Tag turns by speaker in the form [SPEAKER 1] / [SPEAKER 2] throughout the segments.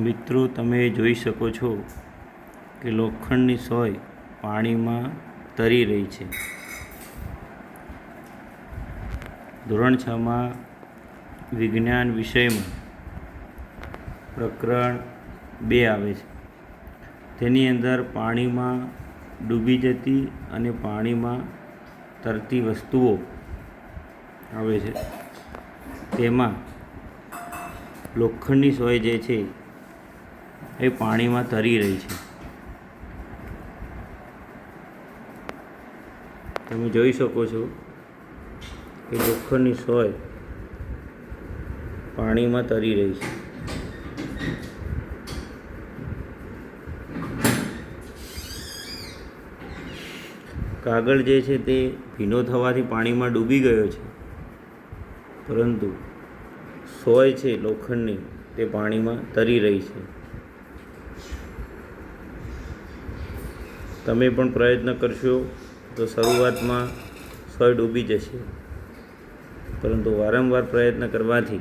[SPEAKER 1] મિત્રો, તમે જોઈ શકો છો કે લોખંડની સોય પાણીમાં તરી રહી છે. ધોરણ છમાં વિજ્ઞાન વિષયમાં પ્રકરણ બે આવે છે. તેની અંદર પાણીમાં ડૂબી જતી અને પાણીમાં તરતી વસ્તુઓ આવે છે. તેમાં લોખંડની સોય જે છે એ પાણીમાં તરી રહી છે. તમે જોઈ શકો છો કે લોખંડની સોય પાણીમાં તરી રહી છે. કાગળ જે છે તે ભીનો થવાથી પાણીમાં ડૂબી ગયો છે. પરંતુ સોય છે લોખંડની તે પાણીમાં તરી રહી છે. તમે પણ પ્રયત્ન કરશો તો શરૂઆતમાં સોય ડૂબી જશે. પરંતુ વારંવાર પ્રયત્ન કરવાથી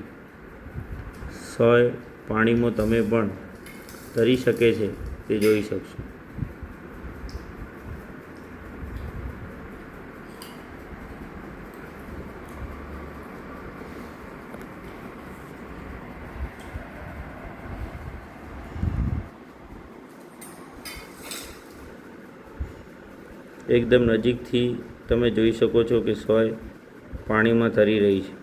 [SPEAKER 1] સોય પાણીમાં તમે પણ તરી શકે છે તે જોઈ શકશો. એકદમ નજીકથી તમે જોઈ શકો છો કે સોય પાણીમાં તરી રહી છે.